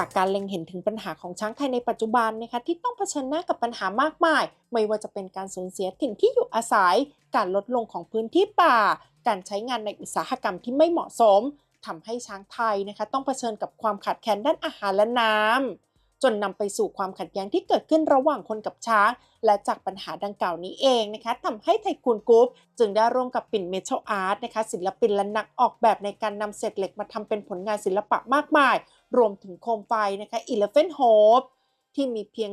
จากการเล็งเห็นถึงปัญหาของช้างไทยในปัจจุบันนะคะที่ต้องเผชิญหน้ากับปัญหามากมาย ไม่ว่าจะเป็นการสูญเสียถิ่นที่อยู่อาศัย การลดลงของพื้นที่ป่า การใช้งานในอุตสาหกรรมที่ไม่เหมาะสมทำให้ช้างไทยนะคะต้องเผชิญกับความขาดแคลนด้านอาหารและน้ำจนนำไปสู่ความขัดแย้งที่เกิดขึ้นระหว่างคนกับช้าง และจากปัญหาดังกล่าวนี้เองนะคะทำให้ไทคูนกรุ๊ปจึงได้ร่วมกับปิ่นเมทัลอาร์ตนะคะศิลปินและนักออกแบบในการนำเศษเหล็กมาทำเป็นผลงานศิลปะมากมาย รวมถึงโคมไฟนะคะ Elephant Hope ที่มีเพียง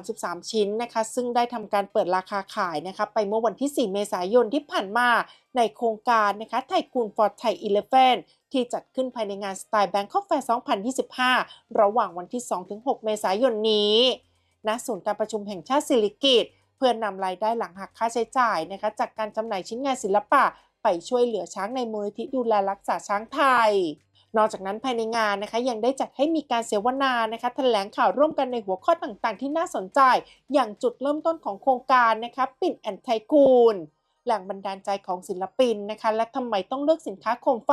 133 ชิ้นนะคะ ซึ่งได้ทำการเปิดราคาขายนะคะ ไปเมื่อวันที่ 4 เมษายนที่ผ่านมา ในโครงการนะคะไทคูน for Thai Elephant ที่จัดขึ้นภายในงานสไตล์ Bangkok Fair 2025 ระหว่างวันที่ 2-6 เมษายนนี้ ณศูนย์การประชุมแห่งชาติสิริกิตเพื่อนำรายได้หลังหักค่าใช้จ่ายนะคะจากการจำหน่ายชิ้นงานศิลปะ ไปช่วยเหลือช้างในมูลนิธิดูแลรักษาช้างไทย นอกจากนั้นภายในงานนะคะยังได้จัดให้มีการเสวนานะคะแถลงข่าวร่วมกันในหัวข้อต่างๆ ที่น่าสนใจ อย่างจุดเริ่มต้นของโครงการนะคะปิ่นแอนไทคูนแหล่งบันดาลใจของศิลปินนะคะและทำไมต้องเลือกสินค้าโคมไฟ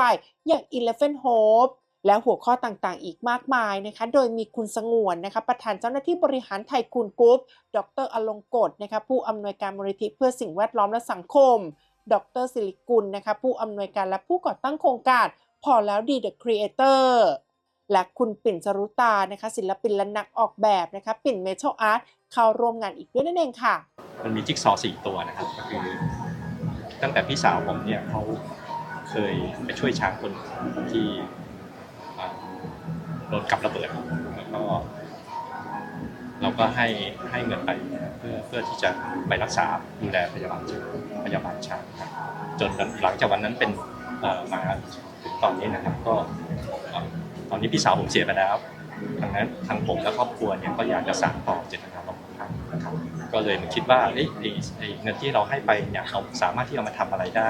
อย่าง Elephant Hope และหัวข้อต่างๆ อีกมากมายนะคะ โดยมีคุณสงวนนะคะ ประธานเจ้าหน้าที่บริหารไทยคูนกรุ๊ป ดรอลงกฎนะคะผู้อำนวยการมูลนิธิเพื่อสิ่งแวดล้อมและสังคม ดรสิริกุลนะคะผู้อำนวยการและผู้ก่อตั้งโครงการพอแล้วดี The Creator และคุณปิ่นจรุตานะคะศิลปินและนักออกแบบนะคะปิ่นเมทัลอาร์ตเข้าร่วมงานอีกด้วยนั่นเองค่ะ มันมีจิ๊กซอว์สี่ตัวนะครับก็คือตั้งแต่พี่สาวผมเนี่ยเขาเคยไปช่วยช้างคนที่ โดนกับระเบิดแล้วก็เราก็ให้ให้เงินไปเพื่อเพื่อที่จะไปรักษาดูแลพยาบาลชพยาบาลช้าครับจนหลังจากวันนั้นเป็นมาตอนนี้นะครับก็ตอนนี้พี่สาวผมเสียไปแล้วทางนั้นทางผมและครอบครัวเนี่ยก็อยากจะสานต่อเจตนารมณ์ของท่านนะครับก็เลยคิดว่าเอ้ยไอ้เงินที่เราให้ไปเนี่ยเราสามารถที่เอามาทำอะไรได้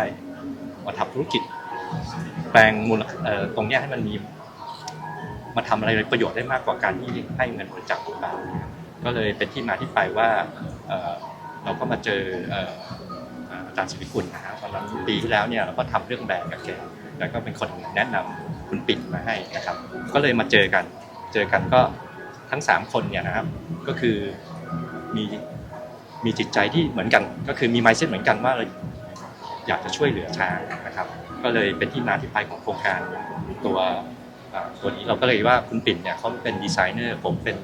มาทำธุรกิจแปลงมูลตรงเนี้ยให้มันมี มาทำอะไรประโยชน์ได้มากกว่าการที่ให้เงินบริจาคต่างก็เลยเป็นที่มาที่ไปว่าเราก็มาเจออาจารย์สิริกุลนะฮะตอนนั้นปีที่แล้วเนี่ยเราก็ทำเรื่องแบรนด์กับแกแล้วก็เป็นคนแนะนำคุณปิ่นมาให้นะครับ ก็เลยมาเจอกัน เจอกันก็ทั้งสามคนเนี่ยนะครับ ก็คือมีมีจิตใจที่เหมือนกัน ก็คือมี mindset เหมือนกันว่าเราอยากจะช่วยเหลือช้างนะครับ ก็เลยเป็นที่มาที่ไปของโครงการตัว ตัวนี้เราก็เลยว่าคุณปิ่นเนี่ยเขาเป็นดีไซเนอร์ผมเป็น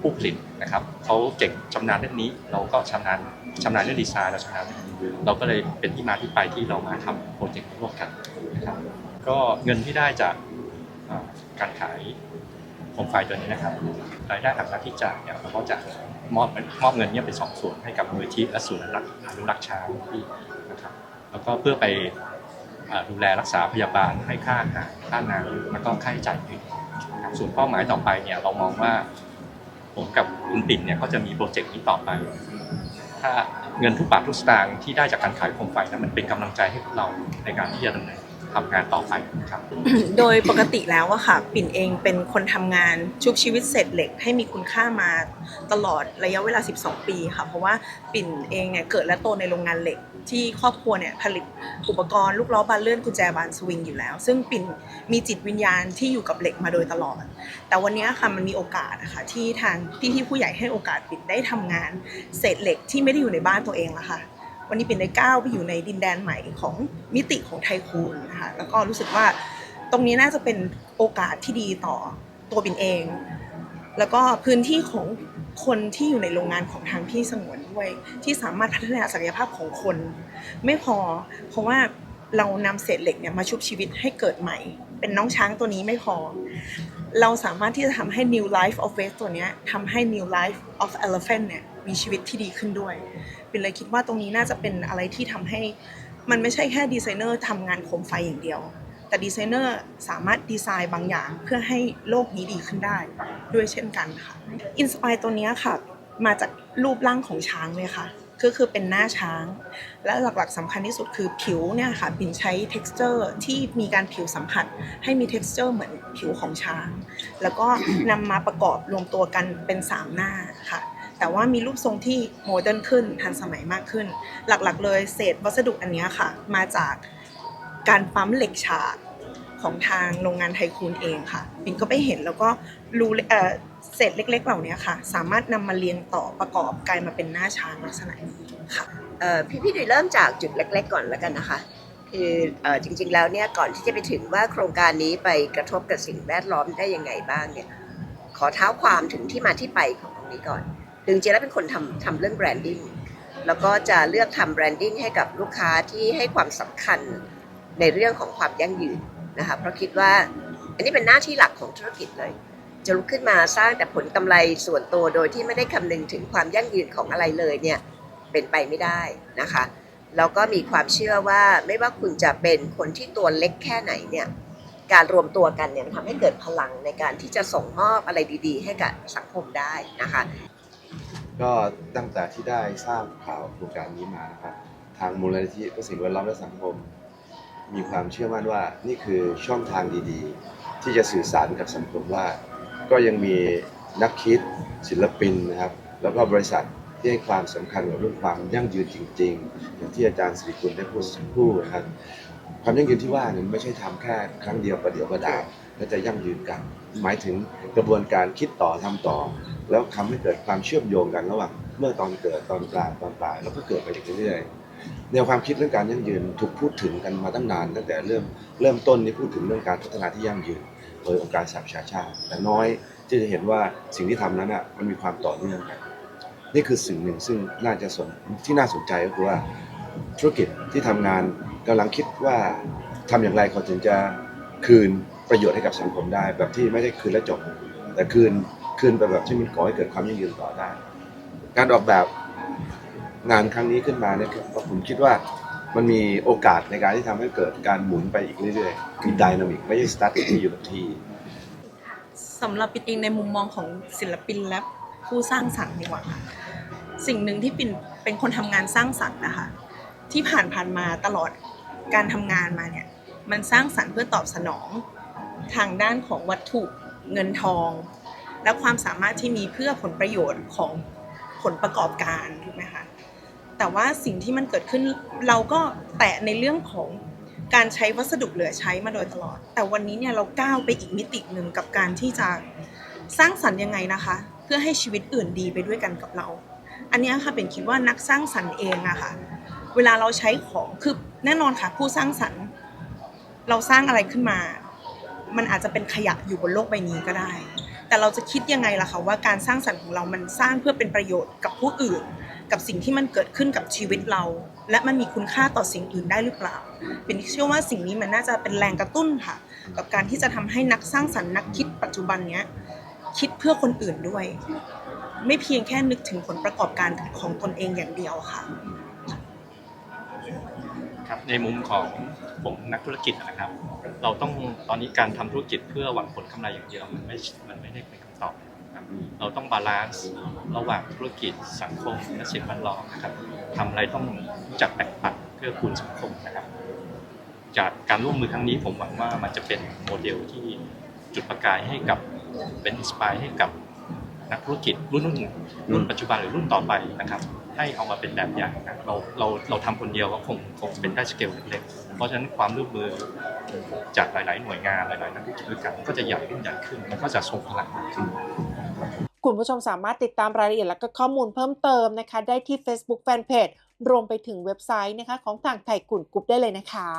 ผู้ผลิตนะครับเขาเก่งชำนาญเรื่องนี้ เราก็ชำนาญชำนาญเรื่องดีไซน์เราชำนาญเรื่องนี้เราก็เลยเป็นที่มาที่ไปที่เรามาทำโปรเจกต์ร่วมกันนะครับก็เงินที่ได้จากการขายโคมไฟตัวนี้นะครับรายได้หักหน้าที่จ่ายเนี่ยเราก็จะมอบมอบเงินเนี่ยเป็นสองส่วนให้กับมูลนิธิและศูนย์อนุรักษ์อนุรักษ์ช้างที่นะครับแล้วก็เพื่อไป ดูแลรักษาพยาบาลให้ค่าอาหารค่าน้ำแล้วก็ค่าใช้จ่ายอื่นครับส่วนเป้าหมายต่อไปเนี่ยเรามองว่า ผมกับคุณปิ่นเนี่ยก็จะมีโปรเจกต์นี้ต่อไป ถ้าเงินทุกบาททุกสตางค์ที่ได้จากการขายโคมไฟนั้นมันเป็นกำลังใจให้พวกเราในการที่จะดำเนินทำงานต่อไปครับ โดยปกติแล้วอะค่ะ ปิ่นเองเป็นคนทำงานชุบชีวิตเศษเหล็กให้มีคุณค่ามาตลอดระยะเวลา 12 ปีค่ะ เพราะว่าปิ่นเองเนี่ยเกิดและโตในโรงงานเหล็ก ที่ครอบครัวเนี่ยผลิตอุปกรณ์ลูกล้อบานเลื่อนกุญแจบานสวิงอยู่แล้ว ซึ่งปิ่นมีจิตวิญญาณที่อยู่กับเหล็กมาโดยตลอด แต่วันนี้ค่ะมันมีโอกาสนะคะที่ทางพี่ที่ผู้ใหญ่ให้โอกาสปิ่นได้ทำงานเศษเหล็กที่ไม่ได้อยู่ในบ้านตัวเองละค่ะวันนี้ปิ่นได้ก้าวไปอยู่ในดินแดนใหม่ของมิติของไทคูนนะคะแล้วก็รู้สึกว่าตรงนี้น่าจะเป็นโอกาสที่ดีต่อตัวปิ่นเอง แล้วก็พื้นที่ของ คนที่อยู่ในโรงงานของทางพี่สงวนด้วย ที่สามารถพัฒนาศักยภาพของคน ไม่พอ เพราะว่าเรานำเศษเหล็กเนี่ยมาชุบชีวิตให้เกิดใหม่ เป็นน้องช้างตัวนี้ไม่พอ เราสามารถที่จะทำให้ new life of waste ตัวเนี้ยทำให้ new life of elephant เนี่ยมีชีวิตที่ดีขึ้นด้วยเป็นเลยคิดว่าตรงนี้น่าจะเป็นอะไรที่ทำให้มันไม่ใช่แค่ดีไซเนอร์ทำงานโคมไฟอย่างเดียว แต่ดีไซเนอร์สามารถดีไซน์บางอย่างเพื่อให้โลกนี้ดีขึ้นได้ด้วยเช่นกันค่ะอินสปายตัวนี้ค่ะ มาจากรูปร่างของช้างเลยค่ะก็คือเป็นหน้าช้าง และหลักๆสำคัญที่สุดคือผิวเนี่ยค่ะปิ่นใช้ texture ที่มีการผิวสัมผัส ให้มี texture เหมือนผิวของช้าง แล้วก็นำมาประกอบรวมตัวกันเป็นสามหน้าค่ะ แต่ว่ามีรูปทรงที่โมเดิร์นขึ้นทันสมัยมากขึ้น หลักๆเลยเศษวัสดุอันนี้ค่ะ มาจาก การปั๊มเหล็กฉากของทางโรงงานไทคูนเองค่ะปินก็ไปเห็นแล้วก็รู้เศษเล็ก ๆ เหล่านี้ค่ะ สามารถนำมาเรียงต่อประกอบกลายมาเป็นหน้าช้างลักษณะนี้ค่ะพี่พี่ดุยเริ่มจากจุดเล็ก ๆ ก่อนแล้วกันนะคะ คือจริงๆแล้วเนี่ยก่อนที่จะไปถึงว่าโครงการนี้ไปกระทบกับสิ่งแวดล้อมได้ยังไงบ้างเนี่ยขอเท้าความถึงที่มาที่ไปของตรงนี้ก่อนคือจริงๆแล้วเป็นคนทำทำเรื่องแบรนดิ้งแล้วก็จะเลือกทำแบรนดิ้งให้กับลูกค้าที่ให้ความสำคัญ ในเรื่องของความยั่งยืนนะคะเพราะคิดว่าอันนี้เป็นหน้าที่หลักของธุรกิจเลย จะลุกขึ้นมาสร้างแต่ผลกำไรส่วนตัวโดยที่ไม่ได้คำนึงถึงความยั่งยืนของอะไรเลยเนี่ยเป็นไปไม่ได้นะคะแล้วก็มีความเชื่อว่าไม่ว่าคุณจะเป็นคนที่ตัวเล็กแค่ไหนเนี่ยการรวมตัวกันเนี่ยมันทำให้เกิดพลังในการที่จะส่งมอบอะไรดี ๆ ให้กับสังคมได้นะคะก็ตั้งแต่ที่ได้ทราบข่าวโครงการนี้มานะครับทางมูลนิธิเพื่อสิ่งแวดล้อมและสังคม มีความเชื่อมั่นว่านี่คือช่องทางดีๆ ที่จะสื่อสารกับสังคมว่า ก็ยังมีนักคิดศิลปินนะครับ แล้วก็บริษัทที่ให้ความสำคัญกับเรื่องความยั่งยืนจริงๆ อย่างที่อาจารย์สิริกุลได้พูดสักครู่นะครับ ความยั่งยืนที่ว่าเนี่ยไม่ใช่ทำแค่ครั้งเดียวประเดี๋ยวประดาวและจะยั่งยืนกัน หมายถึงกระบวนการคิดต่อทำต่อ แล้วทำให้เกิดความเชื่อมโยงกันระหว่างเมื่อตอนเกิดตอนกลางตอนปลายแล้วก็เกิดไปเรื่อยๆ แนวความคิดเรื่องการยั่งยืนถูกพูดถึงกันมาตั้งนาน ตั้งแต่เริ่มเริ่มต้นนี่พูดถึงเรื่องการพัฒนาที่ยั่งยืน โดยองค์การสหประชาชาติ แต่น้อยที่จะเห็นว่าสิ่งที่ทำนั้นอะมันมีความต่อเนื่องกันนี่คือสิ่งหนึ่งซึ่งน่าจะสนที่น่าสนใจก็คือว่าธุรกิจที่ทำงานกำลังคิดว่าทำอย่างไรเขาถึงจะคืนประโยชน์ให้กับสังคมได้ แบบที่ไม่ได้คืนแล้วจบ แต่คืนคืนไปแบบที่มันก่อให้เกิดความยั่งยืนต่อได้ การออกแบบ งานครั้งนี้ขึ้นมาเนี่ยผมคิดว่ามันมีโอกาสในการที่ทำให้เกิดการหมุนไปอีกเรื่อยๆ มีดินามิกไม่ใช่สตาร์ทที่อยู่กับที่สำหรับปินเองในมุมมองของศิลปินและผู้สร้างสรรค์ดีกว่าค่ะสิ่งหนึ่งที่ปินเป็นคนทำงานสร้างสรรค์นะคะที่ผ่านผ่านมาตลอดการทำงานมาเนี่ยมันสร้างสรรค์เพื่อตอบสนองทางด้านของวัตถุเงินทอง และความสามารถที่มีเพื่อผลประโยชน์ของผลประกอบการถูกไหมคะ แต่ว่าสิ่งที่มันเกิดขึ้นเราก็แตะในเรื่องของการใช้วัสดุเหลือใช้มาโดยตลอด แต่วันนี้เนี่ยเราก้าวไปอีกมิติหนึ่งกับการที่จะสร้างสรรค์ยังไงนะคะ เพื่อให้ชีวิตอื่นดีไปด้วยกันกับเรา อันนี้ค่ะเป็นคิดว่านักสร้างสรรค์เองอะค่ะ เวลาเราใช้ของคือแน่นอนค่ะ ผู้สร้างสรรค์ เราสร้างอะไรขึ้นมา มันอาจจะเป็นขยะอยู่บนโลกใบนี้ก็ได้ แต่เราจะคิดยังไงล่ะคะว่าการสร้างสรรค์ของเรามันสร้างเพื่อเป็นประโยชน์กับผู้อื่น กับสิ่งที่มันเกิดขึ้นกับชีวิตเรา และมันมีคุณค่าต่อสิ่งอื่นได้หรือเปล่าเป็นเชื่อว่าสิ่งนี้มันน่าจะเป็นแรงกระตุ้นค่ะ กับการที่จะทำให้นักสร้างสรรค์นักคิดปัจจุบันเนี้ยคิดเพื่อคนอื่นด้วย ไม่เพียงแค่นึกถึงผลประกอบการของตนเองอย่างเดียวค่ะครับในมุมของผมนักธุรกิจนะครับ เราต้องตอนนี้การทำธุรกิจเพื่อหวังผลกำไรอย่างเดียวมันไม่มันไม่ได้เป็นคำตอบนะครับ เราต้องบาลานซ์ระหว่างธุรกิจสังคมและสิ่งแวดล้อมนะครับทำอะไรต้องรู้จักแบ่งปันเพื่อคุณสังคมนะครับ จากการร่วมมือครั้งนี้ผมหวังว่ามันจะเป็นโมเดลที่จุดประกายให้กับเป็นอินสปายให้กับนักธุรกิจรุ่นรุ่นรุ่นปัจจุบันหรือรุ่นต่อไปนะครับ ให้เอามาเป็นแบบอย่างนะเราเราเราทำคนเดียวก็คงคงเป็นได้สเกลเล็กๆเพราะฉะนั้นความร่วมมือจากหลาย ๆ หน่วยงานหลาย ๆ นักธุรกิจด้วยกันก็จะใหญ่ขึ้นใหญ่ขึ้นแล้วก็จะทรงพลังมากขึ้น คุณผู้ชมสามารถติดตามรายละเอียดและก็ข้อมูลเพิ่มเติมนะคะ ได้ที่ Facebook Fanpage รวมไปถึงเว็บไซต์นะคะ ของทางไทยกุ่นกรุ๊ปได้เลยนะคะ